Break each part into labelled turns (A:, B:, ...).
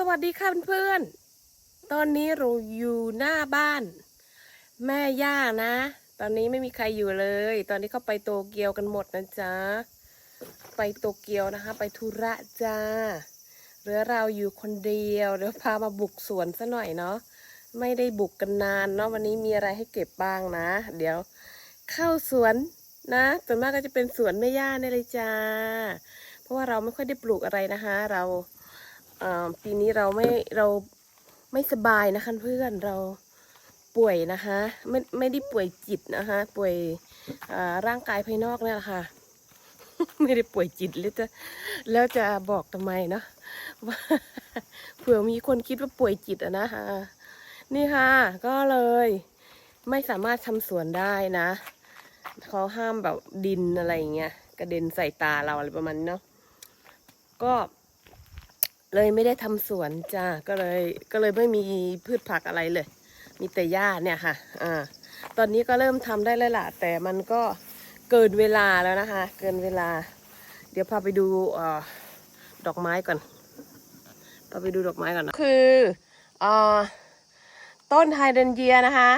A: สวัสดีค่ะเพื่อนๆ ตอนนี้เราอยู่หน้าบ้าน แม่ย่านะ ตอนนี้ไม่มีใครอยู่เลย ตอนนี้เขาไปโตเกียวกันหมดนะจ๊ะ ไปโตเกียวนะคะ ไปธุระจ้าเหลือเราอยู่คนเดียว เดี๋ยวพามาบุกสวนซะหน่อยเนาะ ไม่ได้บุกกันนานเนาะ วันนี้มีอะไรให้เก็บบ้างนะ เดี๋ยวเข้าสวนนะส่วนมากก็จะเป็นสวนแม่ย่าเนี่ยเลยจ้า เพราะว่าเราไม่ค่อยได้ปลูกอะไรนะคะ เราอ่า ปีนี้เราไม่เราไม่สบายนะคะเพื่อนเราป่วยนะคะไม่ไม่ได้ป่วยจิตนะคะ ป่วยร่างกายภายนอกเนี่ยแหละค่ะ ไม่ได้ป่วยจิตแล้วจะแล้วจะบอกทำไมเนาะว่าเผื่อมีคนคิดว่าป่วยจิตอะนะคะนี่ค่ะ ก็เลยไม่สามารถทำสวนได้นะเขาห้ามแบบดินอะไรอย่างเงี้ยกระเด็นใส่ตาเราอะไรประมาณเนาะก็ เลยไม่ได้ทำสวนจ้าก็เลยก็เลยไม่มีพืชผักอะไรเลย มีแต่หญ้าเนี่ยค่ะอ่าตอนนี้ก็เริ่มทำได้แล้วล่ะ แต่มันก็เกินเวลาแล้วนะคะ เกินเวลา เดี๋ยวพาไปดูอ่อดอกไม้ก่อนพาไปดูดอกไม้ก่อนนะคืออ่อต้นไฮเดรนเยียนะคะ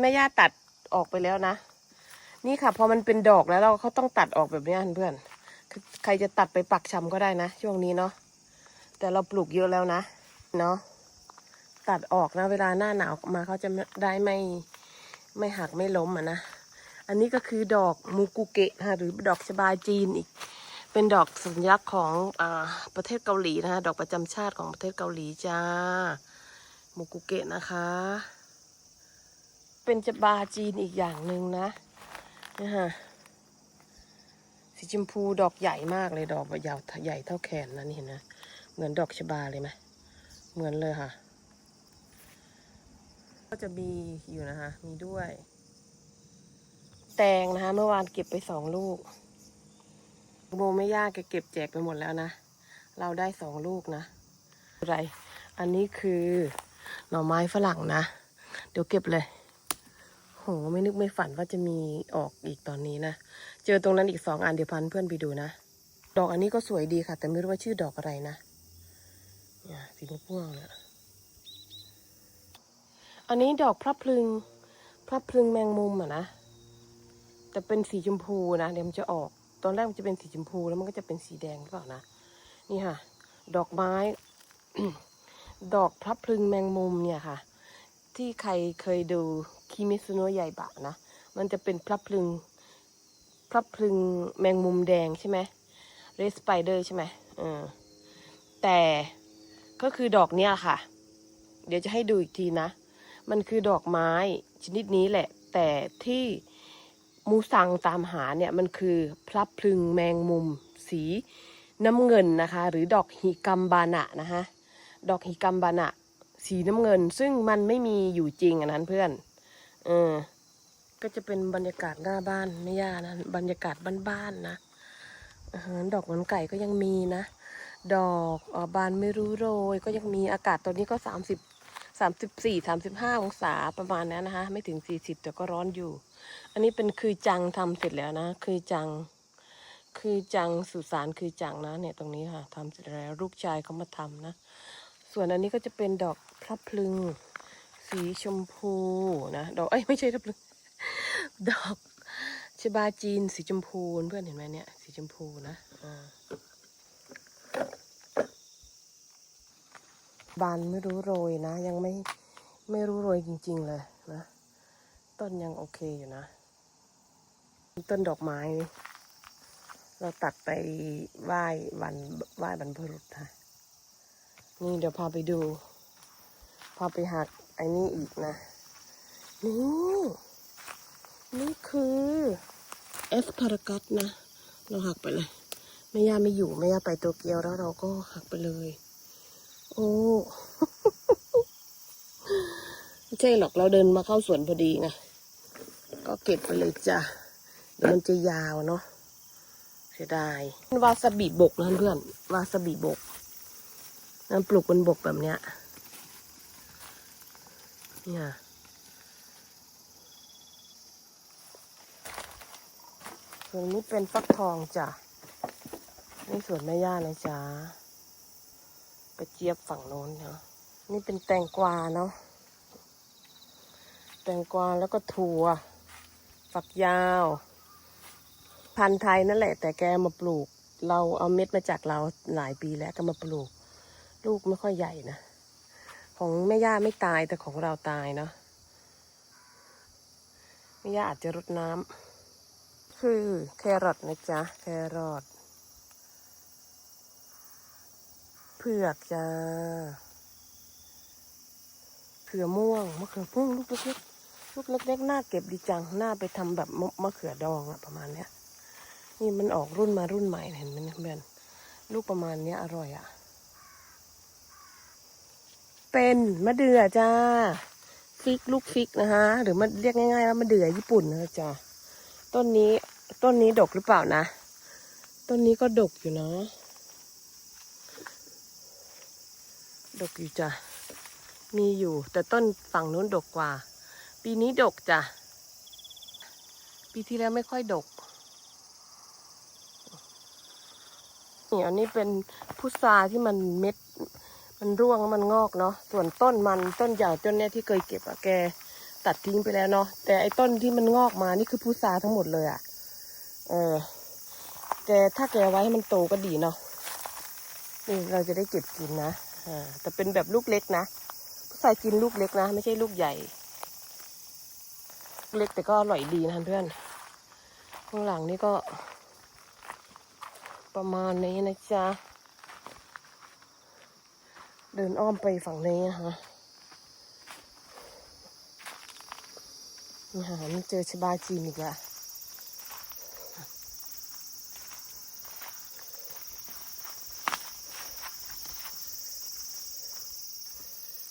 A: แม่ย่าตัดออกไปแล้วนะ นี่ค่ะพอมันเป็นดอกแล้วเราเขาต้องตัดออกแบบนี้เพื่อนใครจะตัดไปปักชำก็ได้นะ ช่วงนี้เนาะ แต่เราปลูกเยอะแล้วนะ เนาะตัดออกนะเวลาหน้าหนาวมาเขาจะได้ไม่ไม่หักไม่ล้มอะนะ อันนี้ก็คือดอกมูกุเกะนะคะหรือดอกชบาจีนอีก เป็นดอกสัญลักษณ์ของอประเทศเกาหลีนะคะดอกประจำชาติของประเทศเกาหลีจ้ามูกุเกะนะคะ เป็นจบาจีนอีกอย่างหนึ่งนะนี่ฮะสีชมพูดอกใหญ่มากเลยดอกยาวใหญ่เท่าแขนนะนี่เห็นนะ เหมือนดอกชบาเลยไหมเหมือนเลยค่ะ ก็จะมีอยู่นะคะ มีด้วย แตงนะคะ เมื่อวานเก็บไปสองลูกโบไม่ยากแกเก็บแจกไปหมดแล้วนะ เราได้สองลูกนะ อะไร อันนี้คือหน่อไม้ฝรั่งนะ เดี๋ยวเก็บเลย โห ไม่นึกไม่ฝันว่าจะมีออกอีกตอนนี้นะ เจอตรงนั้นอีกสองอันเดี๋ยวพันเพื่อนไปดูนะ ดอกอันนี้ก็สวยดีค่ะ แต่ไม่รู้ว่าชื่อดอกอะไรนะ สีม่วงๆเนี่ยอันนี้ดอกพระพลึง พระพลึงแมงมุมอะนะ แต่เป็นสีชมพูนะ เดี๋ยวมันจะออก ตอนแรกมันจะเป็นสีชมพูแล้วมันก็จะเป็นสีแดงหรือเปล่านะ นี่ค่ะ ดอกไม้ ดอกพระพลึงแมงมุมเนี่ยค่ะ ที่ใครเคยดูคิมิซุโนะใหญ่บะนะ มันจะเป็นพระพลึง พระพลึงแมงมุมแดงใช่ไหมเรสไปเดอร์ใช่ไหมเออแต่ ก็คือดอกเนี้ยค่ะ เดี๋ยวจะให้ดูอีกทีนะ มันคือดอกไม้ชนิดนี้แหละ แต่ที่มูซังตามหาเนี่ยมันคือพลับพลึงแมงมุม สีน้ำเงินนะคะ หรือดอกฮิกัมบานะนะคะดอกฮิกัมบานะสีน้ำเงิน ซึ่งมันไม่มีอยู่จริงอันนั้นเพื่อนเออก็จะเป็นบรรยากาศหน้าบ้านไม่ยากนะบรรยากาศบ้านๆนะอาหารดอกมือนไก่ก็ยังมีนะ ดอกออบานไม่รู้โรย ก็ยังมีอากาศตอนนี้ก็สามสิบสามสิบสี่สามสิบห้าองศาประมาณนั้นนะคะ ไม่ถึงสี่สิบแต่ก็ร้อนอยู่ อันนี้เป็นคือจังทำเสร็จแล้วนะ คือจัง คือจังสุสานคือจังนะเนี่ยตรงนี้ค่ะทำเสร็จแล้วลูกชายเขามาทำนะ ส่วนอันนี้ก็จะเป็นดอกพระพลึง สีชมพูนะดอกเอ้ยไม่ใช่พระพลึงดอกชบาจีนสีชมพูเพื่อนเห็นไหมเนี่ยสีชมพูนะอ่า บานไม่รู้โรยนะ ยังไม่ไม่รู้โรยจริง ๆ เลยนะ ต้นยังโอเคอยู่นะ ต้นดอกไม้ เราตัดไปไหว้วันไหว้บรรพบุรุษค่ะนี่เดี๋ยวพาไปดู พาไปหักไอ้นี่อีกนะ นี่ นี่คือเอสพารากัสนะ เราหักไปเลย แม่ย่าไม่อยู่แม่ย่าไปโตเกียวแล้วเราก็หักไปเลย โอ้ไม่ใช่หรอกเราเดินมาเข้าสวนพอดีไงก็เก็บไปเลยจ้ะเดี๋ยวมันจะยาวเนาะเสียดายวาซาบิบกนะเพื่อนวาซาบิบกนั่นปลูกบนบกแบบเนี้ยเนี่ยส่วนนี้เป็นฟักทองจ้ะ นี่สวนแม่ย่านะจ๊ะกระเจี๊ยบฝั่งโน้นเนาะนี่เป็นแตงกวาเนาะแตงกวาแล้วก็ถั่ว ฝักยาว พันธุ์ไทยนั่นแหละ แต่แกมาปลูก เราเอาเม็ดมาจากเราหลายปีแล้วก็มาปลูก ลูกไม่ค่อยใหญ่นะ ของแม่ย่าไม่ตายแต่ของเราตายเนาะแม่ย่าอาจจะรดน้ำคือแครอทนะจ๊ะ แครอทเผือกจ้าเผือม่วงมะเขือม่วงลูกเล็กๆลูกเล็กๆหน่าเก็บดีจังหน่าไปทำแบบมะมะเขือดองอะประมาณเนี้ยนี่มันออกรุ่นมารุ่นใหม่เห็นไหมเพื่อนลูกประมาณเนี้ยอร่อยอะ่ะเป็นมะเดื่อจ้าฟิกลูกฟิกนะคะ หรือมันเรียกง่ายๆว่ามะเดื่อญี่ปุ่นนะจ้าต้นนี้ต้นนี้ดกหรือเปล่านะ ต้นนี้ก็ดกอยู่เนาะ ดกอยู่จ้ะ มีอยู่ แต่ต้นฝั่งนู้นดกกว่า ปีนี้ดกจ้ะ ปีที่แล้วไม่ค่อยดกนี่อันนี้เป็นพุทราที่มันเม็ด มันร่วงแล้วมันงอกเนาะ ส่วนต้นมันต้นใหญ่ต้นเนี้ยที่เคยเก็บอะแกตัดทิ้งไปแล้วเนาะ แต่ไอ้ต้นที่มันงอกมานี่คือพุทราทั้งหมดเลยอะเออ แกถ้าแกไว้ให้มันโตก็ดีเนาะนี่เราจะได้เก็บกินนะ แต่เป็นแบบลูกเล็กนะพุทรายกินลูกเล็กนะ ไม่ใช่ลูกใหญ่ เล็กแต่ก็อร่อยดีนะเพื่อน ข้างหลังนี่ก็ ประมาณนี้นะจ๊ะ เดินอ้อมไปฝั่งนี้นะคะนี่ค่ะมันเจอชบาจีนอีกแล้ว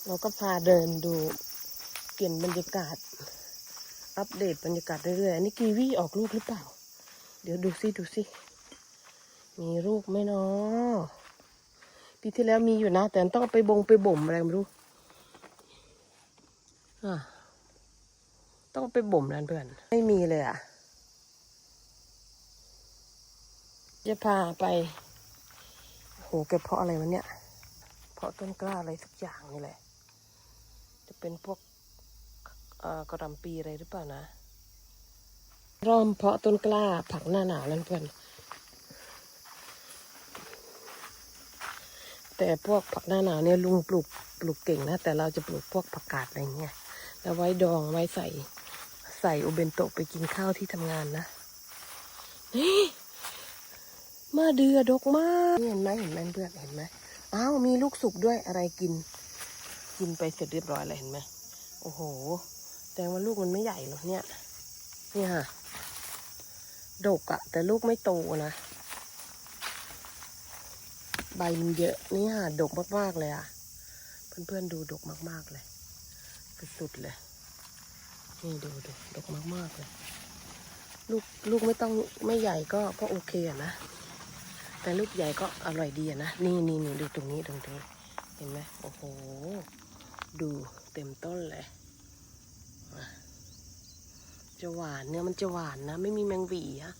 A: เราก็พาเดินดูเปลี่ยนบรรยากาศ อัปเดตบรรยากาศเรื่อยๆอันนี้กีวีออกลูกหรือเปล่า เดี๋ยวดูซิดูซิมีลูกไหมเนาะปีที่แล้วมีอยู่นะ แต่ต้องไปบงไปบ่มอะไรไม่รู้ต้องไปบ่มนั่นเพื่อนไม่มีเลยอะ จะพาไปโหแกเพาะอะไรวะเนี่ย เพาะต้นกล้าอะไรสักอย่างนี่แหละ จะเป็นพวกกระหลำปีอะไรหรือเปล่านะรอมเพาะต้นกล้าผักหน้าหนาวนั่นเพื่อนแต่พวกผักหน้าหนาวเนี่ยลุงปลูกปลูกเก่งนะ แต่เราจะปลูกพวกผักกาดอะไรเงี้ยแล้วไว้ดองไว้ใส่ใส่โอเบนโตะไปกินข้าวที่ทำงานนะนี่มาเดือดกมากเห็นไหมเห็นไหมเพื่อนเห็นไหมอ้าวมีลูกสุกด้วยอะไรกิน กินไปเสร็จเรียบร้อยเลยเห็นไหมโอ้โห แต่ว่าลูกมันไม่ใหญ่หรอกเนี่ย เนี่ยค่ะดกอะแต่ลูกไม่โตนะ ใบมันเยอะนี่ค่ะดกมากๆเลยอะเพื่อนๆดูดกมากๆเลย สุดๆเลย นี่ดูดูดกมากๆเลย ลูกลูกไม่ต้องไม่ใหญ่ก็ก็โอเคอะนะ แต่ลูกใหญ่ก็อร่อยดีอะนะ นี่นี่นี่ดูตรงนี้ตรงนี้ เห็นไหมโอ้โห ดูเต็มต้นเลยจะหวานเนื้อมันจะหวานนะ ไม่มีแมงหวีอะ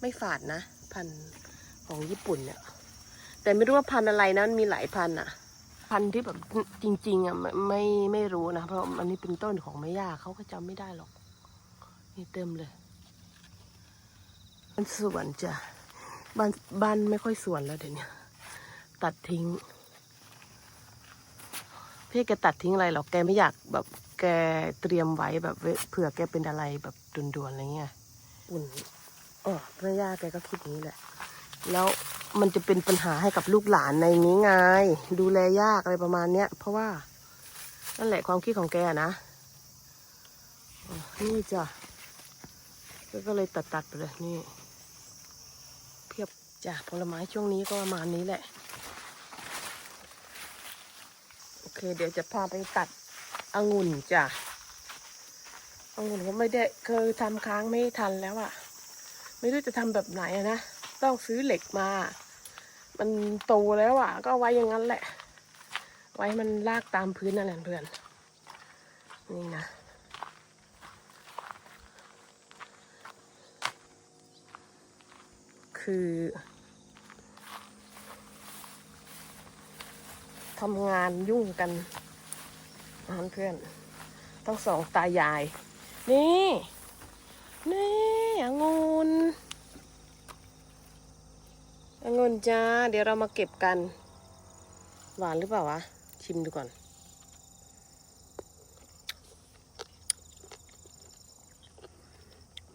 A: ไม่ฝาดนะ พันธุ์ของญี่ปุ่นเนี่ย แต่ไม่รู้ว่าพันธุ์อะไรนะมันมีหลายพันธุ์อะพันธุ์ที่แบบจริง ๆอะไม่ไม่ไม่รู้นะ เพราะอันนี้เป็นต้นของแม่ย่าเขาก็จำไม่ได้หรอก นี่เต็มเลยบ้านสวนจ้ะบ้านบ้านไม่ค่อยสวนแล้วเดี๋ยวนี้ตัดทิ้ง พี่แกตัดทิ้งอะไรหรอกแกไม่อยากแบบแกเตรียมไว้แบบเผื่อแกเป็นอะไรแบบด่วนๆอะไรเงี้ยอุ่นอ๋อแม่ย่าแกก็คิดอย่างนี้แหละ แล้วมันจะเป็นปัญหาให้กับลูกหลานในนี้ไง ดูแลยากอะไรประมาณเนี้ย เพราะว่า นั่นแหละความคิดของแกนะอ๋อนี่จ้ะแล้วก็เลยตัดตัดๆไปเลยนี่ เพียบจ้ะผลไม้ช่วงนี้ก็ประมาณนี้แหละ โอ เค เดี๋ยวจะพาไปตัดองุ่นจ้ะองุ่นก็ไม่ได้เคยทำค้างไม่ทันแล้วอะไม่รู้จะทำแบบไหนอะนะ ต้องซื้อเหล็กมา มันโตแล้วอะก็ไว้อย่างนั้นแหละ ไว้มันลากตามพื้นนั่นแหละเพื่อน นี่นะคือ ทำงานยุ่งกันอ่นเพื่อนทั้งสองตายาย นี่ นี่องุนองุนจ้า เดี๋ยวเรามาเก็บกัน หวานหรือเปล่าวะ ชิมดูก่อน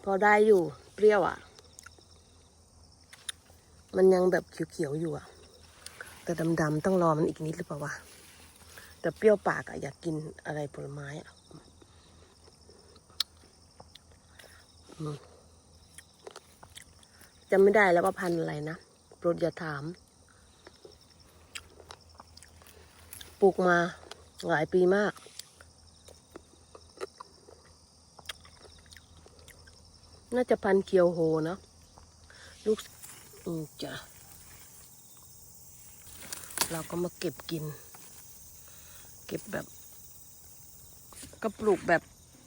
A: พอได้อยู่ เปรี้ยวอะ มันยังแบบเขียวๆอยู่อะ แต่ดำๆต้องรอมันอีกนิดหรือเปล่าวะแต่เปรี้ยวปากอะอยากกินอะไรผลไม้อะจำไม่ได้แล้วว่าพันอะไรนะโปรดอย่าถาม ปลูกมาหลายปีมาก น่าจะพันเคียวโฮนะ ลูกอืมจ้ะ เราก็มาเก็บกิน เก็บแบบ ก็ปลูกแบบ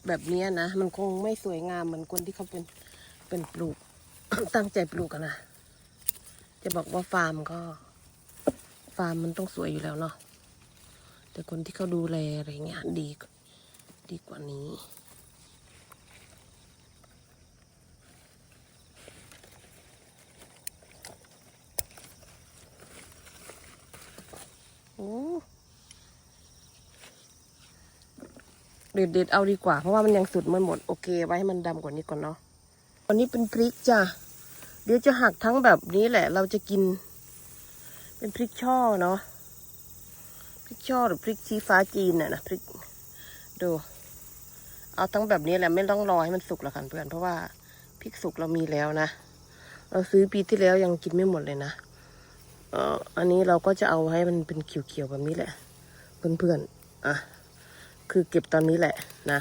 A: แบบนี้นะ มันคงไม่สวยงามเหมือนคนที่เขาเป็นเป็นปลูก ตั้งใจปลูกอะนะ จะบอกว่าฟาร์มก็ ฟาร์มมันต้องสวยอยู่แล้วเนาะแต่คนที่เขาดูแลอะไรเงี้ยดีดีกว่านี้ โอ้เด็ดเด็ดๆเอาดีกว่า เพราะว่ามันยังสุดมันหมด โอเค ไว้ให้มันดำกว่านี้ก่อนเนาะอันนี้เป็นพริกจ้ะ เดี๋ยวจะหักทั้งแบบนี้แหละ เราจะกิน เป็นพริกช่อเนาะ พริกช่อหรือพริกชี้ฟ้าจีนน่ะนะพริก ดู เอาทั้งแบบนี้แหละไม่ต้องรอให้มันสุกหรอกค่ะเพื่อน เพราะว่าพริกสุกเรามีแล้วนะ เราซื้อปีที่แล้วยังกินไม่หมดเลยนะ อันนี้เราก็จะเอาให้มันเป็นเขียวๆแบบนี้แหละ เพื่อนๆอะคือเก็บตอนนี้แหละนะ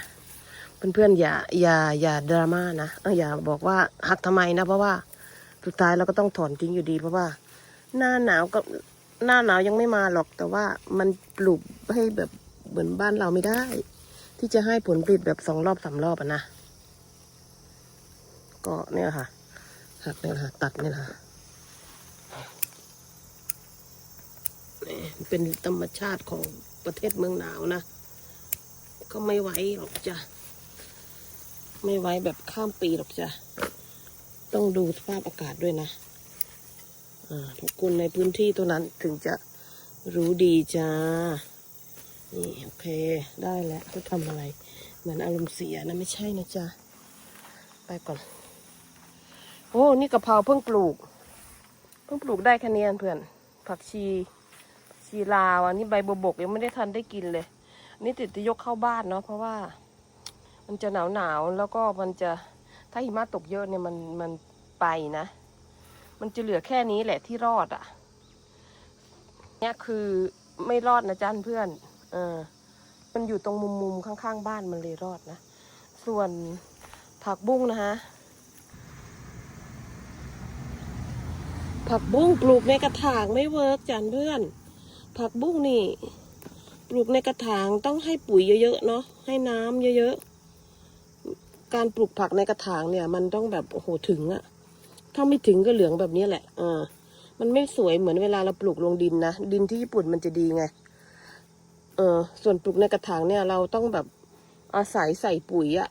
A: เพื่อนๆอย่าอย่าอย่าดราม่านะอย่าบอกว่าหักทำไมนะเพราะว่าสุดท้ายเราก็ต้องถอนทิ้งอยู่ดีเพราะว่า หน้าหนาวก็หน้าหนาวยังไม่มาหรอก แต่ว่ามันปลูกให้แบบเหมือนบ้านเราไม่ได้ ที่จะให้ผลผลิตแบบสองรอบสามรอบอะนะก็เนี่ยค่ะหักเนี่ยค่ะ ตัดเนี่ยค่ะ เป็นธรรมชาติของประเทศเมืองหนาวนะ ก็ไม่ไหวหรอกจ้ะ ไม่ไหวแบบข้ามปีหรอกจ้ะ ต้องดูสภาพอากาศด้วยนะทุกคนในพื้นที่ตัวนั้นถึงจะรู้ดีจ้า นี่โอเค ได้แล้วเขาทำอะไร เหมือนอารมณ์เสียนะไม่ใช่นะจ๊ะ ไปก่อน โอ้ นี่กะเพราเพิ่งปลูก เพิ่งปลูกได้แค่นี้เพื่อน ผักชี ชีลาวอันนี้ใบบัวบกยังไม่ได้ทันได้กินเลย นี่ติดจะยกเข้าบ้านเนาะเพราะว่า มันจะหนาวหนาวๆแล้วก็มันจะถ้าหิมะตกเยอะเนี่ยมันมันไปนะ มันจะเหลือแค่นี้แหละที่รอดอะ่ะเนี่ยคือไม่รอดนะจ้าเพื่อนเออมันอยู่ตรงมุมมุมๆข้างๆ บ้านมันเลยรอดนะ ส่วนผักบุ้งนะฮะผักบุ้งปลูกในกระถางไม่เวิร์กจานเพื่อน ผักบุ้งนี่ ปลูกในกระถางต้องให้ปุ๋ยเยอะๆเนาะให้น้ำเยอะๆ การปลูกผักในกระถางเนี่ย มันต้องแบบโอ้โหถึงอะถ้าไม่ถึงก็เหลืองแบบนี้แหละอ่ามันไม่สวยเหมือนเวลาเราปลูกลงดินนะดินที่ญี่ปุ่นมันจะดีไงเออส่วนปลูกในกระถางเนี่ย เราต้องแบบอาศัยใส่ปุ๋ยอะ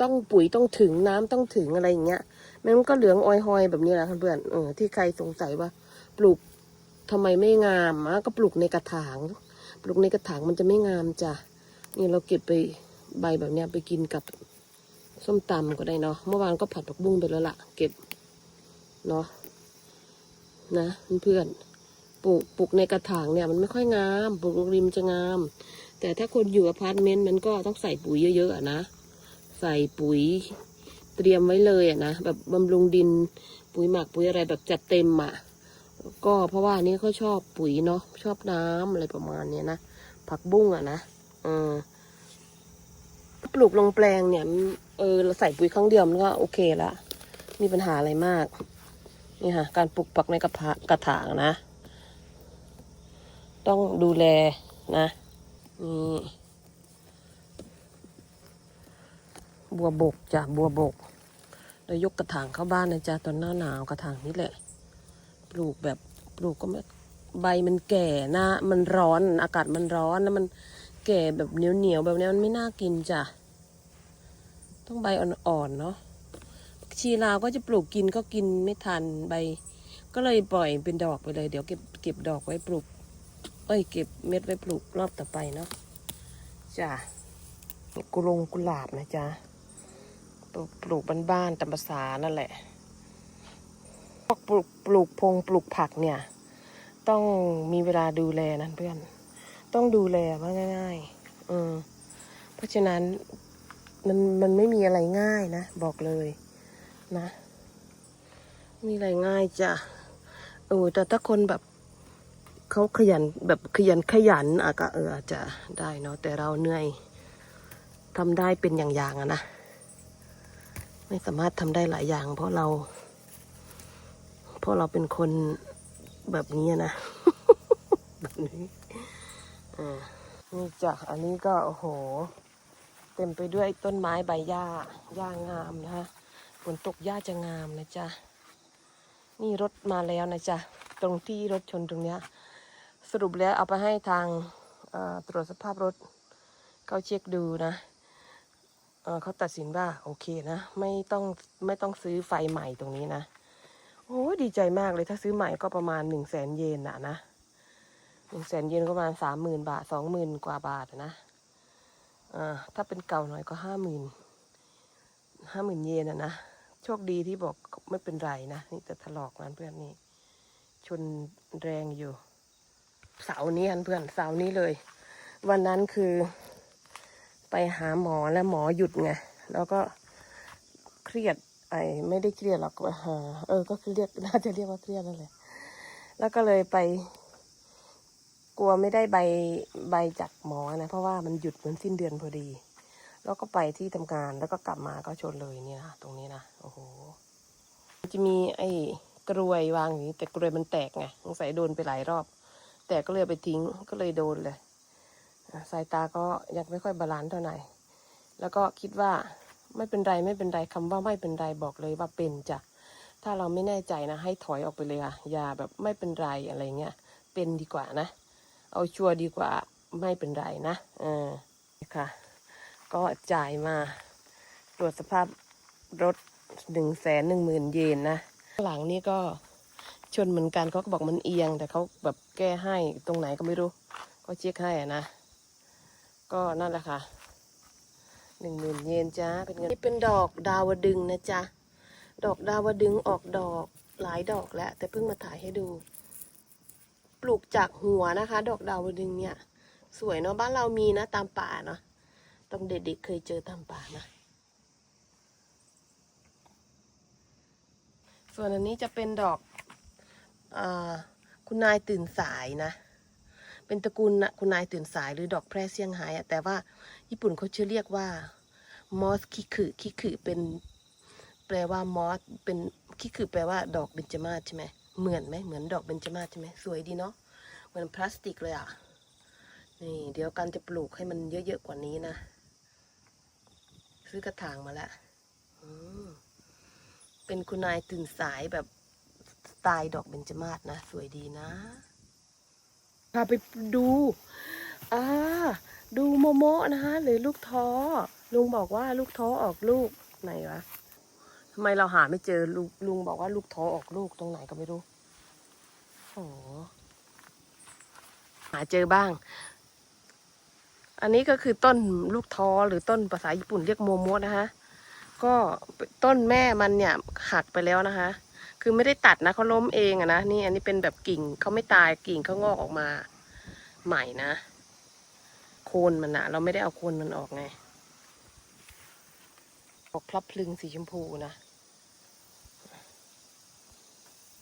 A: ต้องปุ๋ยต้องถึงน้ำต้องถึงอะไรอย่างเงี้ยแม้มันก็เหลืองออยหอยแบบนี้แหละเพื่อนเออที่ใครสงสัยว่า ปลูก ทำไมไม่งามอะก็ปลูกในกระถาง ปลูกในกระถางมันจะไม่งามจ้ะนี่เราเก็บไปใบแบบเนี้ยไปกินกับส้มตำก็ได้เนาะเมื่อวานก็ผัดผักบุ้งไปแล้วล่ะ เก็บเนาะนะเพื่อนปลูกปลูกในกระถางเนี่ยมันไม่ค่อยงามปลูกริมจะงาม แต่ถ้าคนอยู่อพาร์ตเมนต์มันก็ต้องใส่ปุ๋ยเยอะๆอะนะใส่ปุ๋ยเตรียมไว้เลยอะนะแบบบำรุงดินปุ๋ยหมักปุ๋ยอะไรแบบจัดเต็มอะ ก็เพราะว่านี้เขาชอบปุ๋ยเนาะชอบน้ำอะไรประมาณเนี้ยนะผักบุ้งอะนะเออปลูกลงแปลงเนี่ยเออเราใส่ปุ๋ยครั้งเดียวมันก็โอเคละมีปัญหาอะไรมาก นี่ค่ะ การปลูกผักในกระถากระถางนะ ต้องดูแลนะนี่บัวบกจ้ะบัวบกเรายกกระถางเข้าบ้านนะจ๊ะตอนหน้าหนาวกระถางนี้แหละ ลูกแบบปลูกก็ไม่ใบมันแก่หน้ามันร้อนอากาศมันร้อนแล้วมันแก่แบบเหนียวเหนียวๆแบบนี้มันไม่น่ากินจ้ะ ต้องใบอ่อนๆเนาะชีลาวก็จะปลูกกินก็กินไม่ทันใบ ก็เลยปล่อยเป็นดอกไปเลย เดี๋ยวเก็บเก็บดอกไว้ปลูก เอ้ย เก็บเม็ดไว้ปลูกรอบต่อไปเนาะจ้ะกุลงกุหลาบนะจ๊ะปลูกปลูกบ้านๆตามภาษานั่นแหละ กปลูกปลูกพงปลูกผักเนี่ย ต้องมีเวลาดูแลนะเพื่อน ต้องดูแลว่าง่ายๆอเพราะฉะนั้นมันมันไม่มีอะไรง่ายนะ บอกเลยนะ มีอะไรง่ายจ้ะโอ้แต่ถ้าคนแบบเขาขยันแบบขยันขยันอะก็เอออาจจะได้เนาะแต่เราเหนื่อยทำได้เป็นอย่างๆอะนะ ไม่สามารถทำได้หลายอย่าง เพราะเรา เพราะเราเป็นคนแบบนี้นะแบบนี้อ่านี่จ้ะอันนี้ก็โอ้โห เต็มไปด้วยต้นไม้ใบหญ้าหญ้างามนะคะฝนตกหญ้าจะงามนะจ๊ะนี่รถมาแล้วนะจ๊ะตรงที่รถชนตรงเนี้ยสรุปแล้วเอาไปให้ทางตรวจสภาพรถเขาเช็คดูนะเเขาตัดสินว่าโอเคนะ ไม่ต้องไม่ต้องซื้อไฟใหม่ตรงนี้นะ โอ้ดีใจมากเลยถ้าซื้อใหม่ก็ประมาณหนึ่งแสนเยนอะนะหนึ่งแสนเยนก็ประมาณสามหมื่นบาทสองหมื่นกว่าบาทนะอ่าถ้าเป็นเก่าหน่อยก็ห้าหมื่นห้าหมื่นเยนอะนะโชคดีที่บอกไม่เป็นไรนะนี่แต่ถลอกนั้นเพื่อนนี่ชนแรงอยู่ เสาร์นี้นเพื่อนเสาร์นี้เลย วันนั้นคือไปหาหมอแล้วหมอหยุดไงแล้วก็เครียด ไอ้ไม่ได้เครียดหรอกเออ ก็คือเรียกน่าจะเรียกว่าเครียดนั่นแหละแล้วก็เลยไป กลัวไม่ได้ใบใบจากหมอนะ เพราะว่ามันหยุดมันสิ้นเดือนพอดี แล้วก็ไปที่ทำงานแล้วก็กลับมาก็ชนเลยเนี่ยนะตรงนี้นะโอ้โหจะมีไอ้กรวยวางอย่างนี้แต่กรวยมันแตกไงสงสัยโดนไปหลายรอบ แต่ก็เลยไปทิ้งก็เลยโดนเลยสายตาก็ยังไม่ค่อยบาลานซ์เท่าไหร่แล้วก็คิดว่า ไม่เป็นไรไม่เป็นไรคำว่าไม่เป็นไรบอกเลยว่าเป็นจ้ะถ้าเราไม่แน่ใจนะให้ถอยออกไปเลยค่ะอย่าแบบไม่เป็นไรอะไรเงี้ยเป็นดีกว่านะ เอาชัวร์ดีกว่าไม่เป็นไรนะเออค่ะ ก็จ่ายมาตรวจสภาพรถหนึ่งแสนหนึ่งหมื่นเยนนะหลังนี่ก็ชนเหมือนกันเขาก็บอกมันเอียง แต่เขาแบบแก้ให้ตรงไหนก็ไม่รู้ ก็เช็คให้อะนะ ก็นั่นแหละค่ะ หนึ่งหมื่นเยนจ้าเป็นเงินนี่เป็นดอกดาวดึงนะจ๊ะดอกดาวดึงออกดอกหลายดอกแล้ว แต่เพิ่งมาถ่ายให้ดู ปลูกจากหัวนะคะ ดอกดาวดึงเนี่ย สวยเนาะบ้านเรามีนะตามป่าเนาะต้องเด็กๆเคยเจอตามป่านะส่วนอันนี้จะเป็นดอกอคุณนายตื่นสายนะ เป็นตระกูลนะคุณนายตื่นสายหรือดอกแพร่เซี่ยงไฮ้อะแต่ว่าญี่ปุ่นเขาชื่อเรียกว่ามอสคิคือคิคือเป็น แปลว่ามอสเป็นคิคือแปลว่าดอกเบญจมาศใช่ไหมเหมือนไหมเหมือนดอกเบญจมาศใช่ไหมสวยดีเนาะเหมือนพลาสติกเลยอะนี่เดี๋ยวกันจะปลูกให้มันเยอะๆกว่านี้นะซื้อกระถางมาแล้วเป็นคุณนายตื่นสายแบบสไตล์ดอกเบญจมาศนะ สวยดีนะ พาไปดูอ่าดูโมโมะนะคะหรือลูกท้อ ลุงบอกว่าลูกท้อออกลูกไหนวะทำไมเราหาไม่เจอลุงลุงบอกว่าลูกท้อออกลูกตรงไหนก็ไม่รู้โอ้โหหาเจอบ้าง อันนี้ก็คือต้นลูกท้อหรือต้นภาษาญี่ปุ่นเรียกโมโมะนะคะก็ต้นแม่มันเนี่ยหักไปแล้วนะคะ คือไม่ได้ตัดนะเขาล้มเองอะนะนี่อันนี้เป็นแบบกิ่งเขาไม่ตายกิ่งเขางอกออกมาใหม่นะ โคนมันอะเราไม่ได้เอาโคนมันออกไงออกพลับพลึงสีชมพูนะ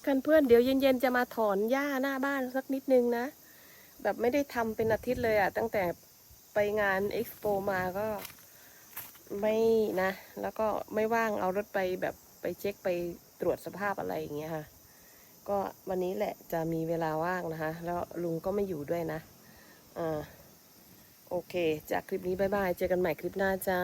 A: กันเพื่อนเดี๋ยวเย็นๆจะมาถอนหญ้าหน้าบ้านสักนิดนึงนะ แบบไม่ได้ทำเป็นอาทิตย์เลยอะตั้งแต่ไปงานเอ็กซ์โปมาก็ไม่นะ แล้วก็ไม่ว่างเอารถไปแบบไปเช็คไป ตรวจสภาพอะไรอย่างเงี้ยค่ะ ก็วันนี้แหละจะมีเวลาว่างนะคะ แล้วลุงก็ไม่อยู่ด้วยนะ อ่า โอเค จากคลิปนี้บายบาย เจอกันใหม่คลิปหน้าจ้า